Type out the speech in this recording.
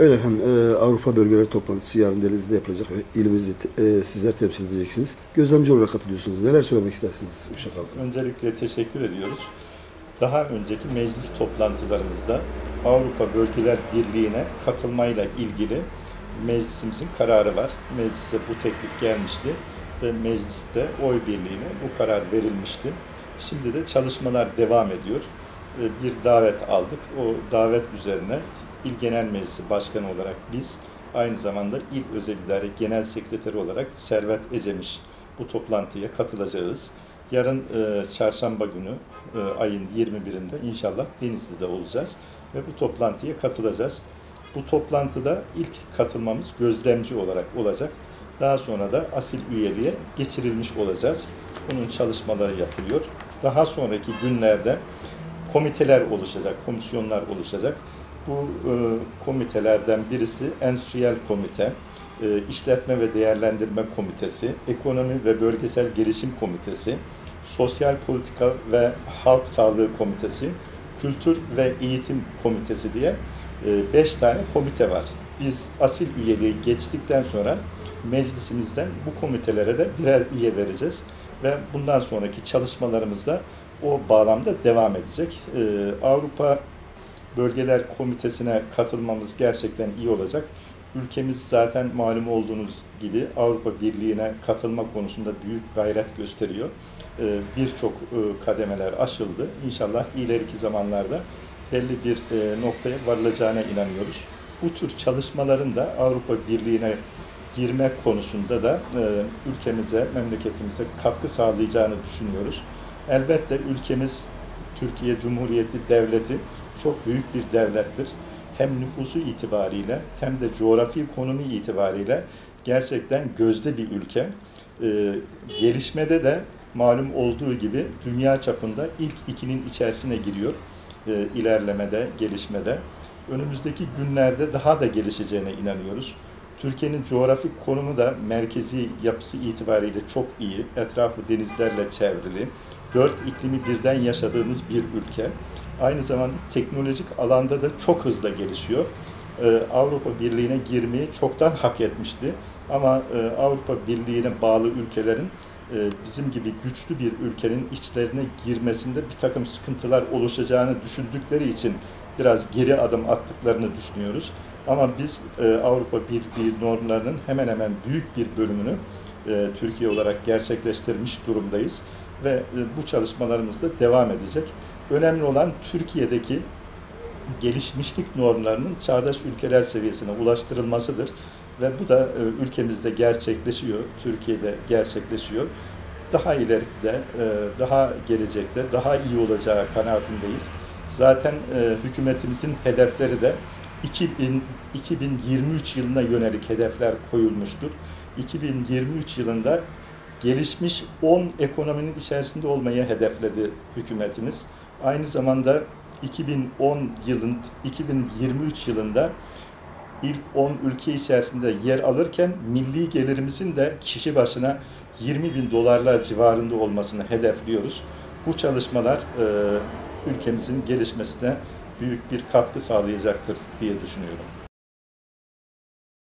Evet efendim, e, Avrupa Bölgeleri Toplantısı yarın Denizli'de yapılacak ve ilimizi e, sizler temsil edeceksiniz. Gözlemci olarak katılıyorsunuz. Neler söylemek istersiniz Uşak halkı? Öncelikle teşekkür ediyoruz. Daha önceki meclis toplantılarımızda Avrupa Bölgeler Birliği'ne katılmayla ilgili meclisimizin kararı var. Meclise bu teklif gelmişti ve mecliste oy birliğiyle bu karar verilmişti. Şimdi de çalışmalar devam ediyor. Ee, Bir davet aldık. O davet üzerine İl Genel Meclisi Başkanı olarak biz aynı zamanda İl Özel İdare Genel Sekreteri olarak Servet Ecemiş bu toplantıya katılacağız. Yarın e, çarşamba günü e, ayın 21'inde inşallah Denizli'de olacağız ve bu toplantıya katılacağız. Bu toplantıda ilk katılmamız gözlemci olarak olacak. Daha sonra da asil üyeliğe geçirilmiş olacağız. Bunun çalışmaları yapılıyor. Daha sonraki günlerde komiteler oluşacak, komisyonlar oluşacak. Bu e, komitelerden birisi Endüstriyel Komite, e, İşletme ve Değerlendirme Komitesi, Ekonomi ve Bölgesel Gelişim Komitesi, Sosyal Politika ve Halk Sağlığı Komitesi, Kültür ve Eğitim Komitesi diye 5 tane komite var. Biz asil üyeliği geçtikten sonra meclisimizden bu komitelere de birer üye vereceğiz ve bundan sonraki çalışmalarımızda o bağlamda devam edecek. Ee, Avrupa Bölgeler Komitesi'ne katılmamız gerçekten iyi olacak. Ülkemiz zaten malum olduğunuz gibi Avrupa Birliği'ne katılma konusunda büyük gayret gösteriyor. Ee, Birçok e, kademeler aşıldı. İnşallah ileriki zamanlarda belli bir e, noktaya varılacağına inanıyoruz. Bu tür çalışmaların da Avrupa Birliği'ne girme konusunda da e, ülkemize, memleketimize katkı sağlayacağını düşünüyoruz. Elbette ülkemiz Türkiye Cumhuriyeti Devleti çok büyük bir devlettir. Hem nüfusu itibariyle hem de coğrafi konumu itibariyle gerçekten gözde bir ülke. E, gelişmede de malum olduğu gibi dünya çapında ilk ikinin içerisine giriyor e, ilerlemede, gelişmede. Önümüzdeki günlerde daha da gelişeceğine inanıyoruz. Türkiye'nin coğrafik konumu da merkezi yapısı itibariyle çok iyi. Etrafı denizlerle çevrili. Dört iklimi birden yaşadığımız bir ülke. Aynı zamanda teknolojik alanda da çok hızlı gelişiyor. Ee, Avrupa Birliği'ne girmeyi çoktan hak etmişti. Ama e, Avrupa Birliği'ne bağlı ülkelerin e, bizim gibi güçlü bir ülkenin içlerine girmesinde bir takım sıkıntılar oluşacağını düşündükleri için biraz geri adım attıklarını düşünüyoruz. Ama biz e, Avrupa Birliği normlarının hemen hemen büyük bir bölümünü e, Türkiye olarak gerçekleştirmiş durumdayız ve e, bu çalışmalarımız da devam edecek. Önemli olan Türkiye'deki gelişmişlik normlarının çağdaş ülkeler seviyesine ulaştırılmasıdır ve bu da e, ülkemizde gerçekleşiyor, Türkiye'de gerçekleşiyor. Daha ileride, e, daha gelecekte daha iyi olacağı kanaatindeyiz. Zaten e, hükümetimizin hedefleri de 2000, 2023 yılına yönelik hedefler koyulmuştur. 2023 yılında gelişmiş 10 ekonominin içerisinde olmayı hedefledi hükümetimiz. Aynı zamanda 2010 yılın 2023 yılında ilk 10 ülke içerisinde yer alırken milli gelirimizin de kişi başına 20 bin dolarlar civarında olmasını hedefliyoruz. Bu çalışmalar e, ülkemizin gelişmesine büyük bir katkı sağlayacaktır diye düşünüyorum.